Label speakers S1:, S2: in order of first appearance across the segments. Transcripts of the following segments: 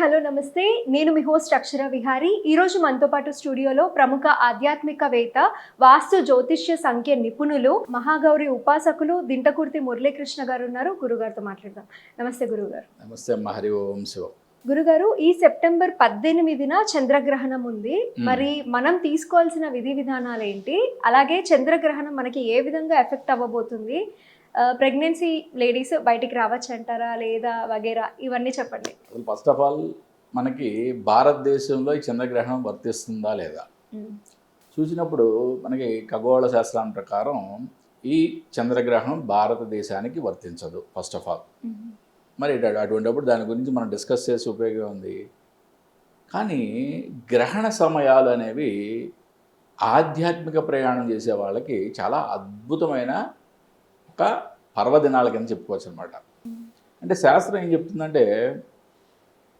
S1: Hello నమస్తే. నేను మీ host అక్షర విహారి. ఈరోజు మనతో పాటు స్టూడియోలో ప్రముఖ ఆధ్యాత్మికవేత్త వాస్తు జ్యోతిష్య సంఖ్య నిపుణులు మహాగౌరి ఉపాసకులు దింటకుర్తి మురళీకృష్ణ గారు ఉన్నారు. గురుగారితో మాట్లాడదాం. నమస్తే గురుగారు.
S2: నమస్తే హరి ఓం శివం.
S1: గురుగారు ఈ సెప్టెంబర్ పద్దెనిమిదిన చంద్రగ్రహణం ఉంది. మరి మనం తీసుకోవాల్సిన విధి విధానాలు ఏంటి? అలాగే చంద్రగ్రహణం మనకి ఏ విధంగా ఎఫెక్ట్ అవ్వబోతుంది? ప్రెగ్నెన్సీ లేడీస్ బయటికి రావచ్చు అంటారా లేదా వగేరా? ఇవన్నీ చెప్పండి.
S2: ఫస్ట్ ఆఫ్ ఆల్ మనకి భారతదేశంలో ఈ చంద్రగ్రహణం వర్తిస్తుందా లేదా? చూసినప్పుడు మనకి ఖగోళ శాస్త్రం ప్రకారం ఈ చంద్రగ్రహణం భారతదేశానికి వర్తించదు ఫస్ట్ ఆఫ్ ఆల్ మరి అటు- అటువంటిప్పుడు దాని గురించి మనం డిస్కస్ చేసే ఉపయోగం ఉంది. కానీ గ్రహణ సమయాలు అనేవి ఆధ్యాత్మిక ప్రయాణం చేసే వాళ్ళకి చాలా అద్భుతమైన ఒక పర్వదినాల కింద చెప్పుకోవచ్చు అనమాట అంటే శాస్త్రం ఏం చెప్తుందంటే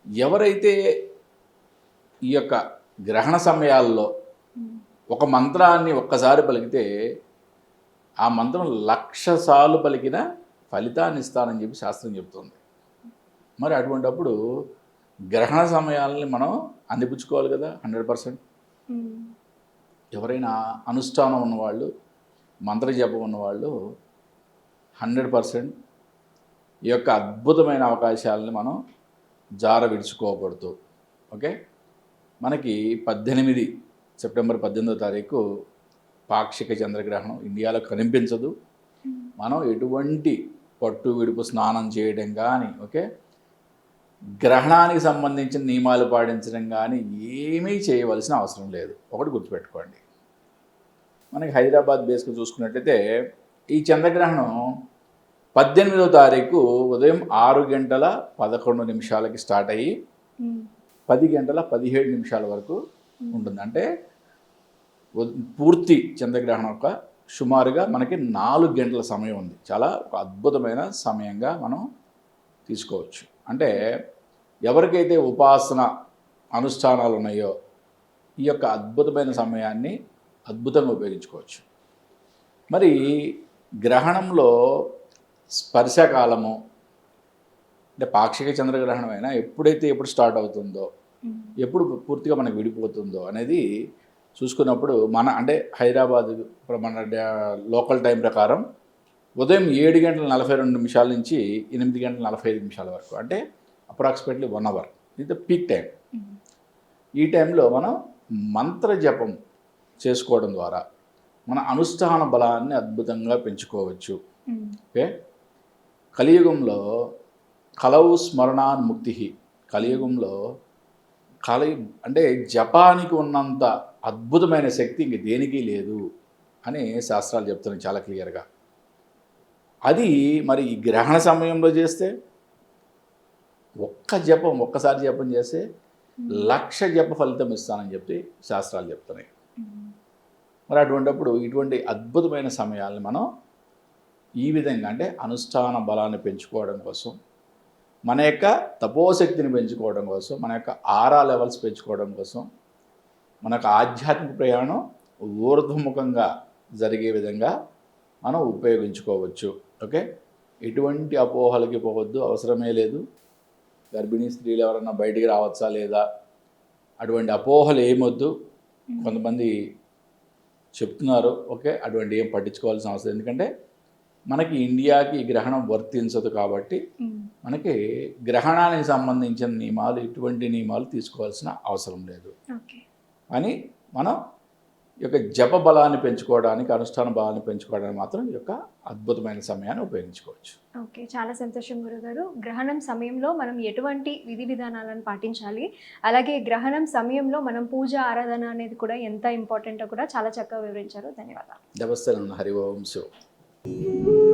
S2: ఎవరైతే ఈ యొక్క గ్రహణ సమయాల్లో ఒక మంత్రాన్ని ఒక్కసారి పలికితే ఆ మంత్రం లక్ష సార్లు పలికిన ఫలితాన్ని ఇస్తానని చెప్పి శాస్త్రం చెప్తుంది. మరి అటువంటప్పుడు గ్రహణ సమయాలని మనం అందిపుచ్చుకోవాలి కదా హండ్రెడ్ పర్సెంట్. ఎవరైనా అనుష్ఠానం ఉన్నవాళ్ళు మంత్రజపం ఉన్నవాళ్ళు హండ్రెడ్ పర్సెంట్ ఈ యొక్క అద్భుతమైన అవకాశాలని మనం జార విడుచుకోకూడదు. ఓకే? మనకి పద్దెనిమిది సెప్టెంబర్ పద్దెనిమిదో తారీఖు పాక్షిక చంద్రగ్రహణం ఇండియాలో కనిపించదు. మనం ఎటువంటి పట్టు విడుపు స్నానం చేయడం కానీ ఓకే? గ్రహణానికి సంబంధించిన నియమాలు పాటించడం కానీ ఏమీ చేయవలసిన అవసరం లేదు. ఒకటి గుర్తుపెట్టుకోండి. మనకి హైదరాబాద్ బేస్గా చూసుకున్నట్లయితే ఈ చంద్రగ్రహణం పద్దెనిమిదవ తారీఖు ఉదయం ఆరు గంటల పదకొండు నిమిషాలకి స్టార్ట్ అయ్యి పది గంటల పదిహేడు నిమిషాల వరకు ఉంటుంది. అంటే పూర్తి చంద్రగ్రహణం యొక్క సుమారుగా మనకి నాలుగు గంటల సమయం ఉంది. చాలా ఒక అద్భుతమైన సమయంగా మనం తీసుకోవచ్చు. అంటే ఎవరికైతే ఉపాసన అనుష్ఠానాలు ఉన్నాయో ఈ యొక్క అద్భుతమైన సమయాన్ని అద్భుతంగా ఉపయోగించుకోవచ్చు. మరి గ్రహణంలో స్పర్శకాలము. అంటే పాక్షిక చంద్రగ్రహణం అయినా ఎప్పుడైతే ఎప్పుడు స్టార్ట్ అవుతుందో ఎప్పుడు పూర్తిగా మనకు విడిపోతుందో అనేది చూసుకున్నప్పుడు మన అంటే హైదరాబాద్ మన లోకల్ టైం ప్రకారం ఉదయం ఏడు గంటల నలభై రెండు నిమిషాల నుంచి ఎనిమిది గంటల నలభై ఐదు నిమిషాల వరకు అంటే అప్రాక్సిమేట్లీ వన్ అవర్. ఇది పీక్ టైం ఈ టైంలో మనం మంత్ర జపం చేసుకోవడం ద్వారా మన అనుష్ఠాన బలాన్ని అద్భుతంగా పెంచుకోవచ్చు. ఓకే? కలియుగంలో కలవు స్మరణాన్ ముక్తి కలియుగంలో కలి అంటే జపానికి ఉన్నంత అద్భుతమైన శక్తి ఇంక దేనికి లేదు అని శాస్త్రాలు చెప్తున్నాయి చాలా క్లియర్గా. అది మరి ఈ గ్రహణ సమయంలో చేస్తే ఒక్క జపం ఒక్కసారి జపం చేస్తే లక్ష జప ఫలితం ఇస్తానని చెప్పి శాస్త్రాలు చెప్తున్నాయి. మరి అటువంటిప్పుడు ఇటువంటి అద్భుతమైన సమయాల్ని మనం ఈ విధంగా అంటే అనుష్ఠాన బలాన్ని పెంచుకోవడం కోసం మన యొక్క తపోశక్తిని పెంచుకోవడం కోసం మన యొక్క ఆరా లెవెల్స్ పెంచుకోవడం కోసం మన యొక్క ఆధ్యాత్మిక ప్రయాణం ఊర్ధ్వముఖంగా జరిగే విధంగా మనం ఉపయోగించుకోవచ్చు. ఓకే? ఎటువంటి అపోహలకి పోవద్దు అవసరమే లేదు. గర్భిణీ స్త్రీలు ఎవరన్నా బయటికి రావచ్చా లేదా? అటువంటి అపోహలు ఏమొద్దు కొంతమంది చెప్తున్నారు ఓకే? అటువంటి ఏం పట్టించుకోవాల్సిన అవసరం ఎందుకంటే మనకి ఇండియాకి ఈ గ్రహణం వర్తించదు కాబట్టి మనకి గ్రహణానికి సంబంధించిన నియమాలు ఇటువంటి నియమాలు తీసుకోవాల్సిన అవసరం లేదు.
S1: ఓకే.
S2: కానీ మనం ఈ యొక్క జప బలాన్ని పెంచుకోవడానికి అనుష్ఠాన బలాన్ని పెంచుకోవడానికి మాత్రం ఈ యొక్క అద్భుతమైన సమయాన్ని ఉపయోగించుకోవచ్చు.
S1: ఓకే. చాలా సంతోషం గురుగారు. గ్రహణం సమయంలో మనం ఎటువంటి విధి విధానాలను పాటించాలి? అలాగే గ్రహణం సమయంలో మనం పూజ ఆరాధన అనేది కూడా ఎంత ఇంపార్టెంటో కూడా చాలా చక్కగా వివరించారు. ధన్యవాదాలు.
S2: నమస్తే హరి ఓం శివ. you.